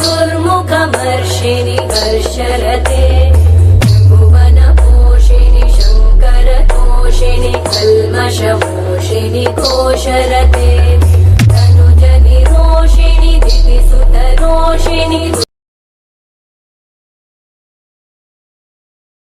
दुर्मुखमर्षिणि कर्षरते one शङ्करतोषिणि कल्मषपोषिणि कोशरते।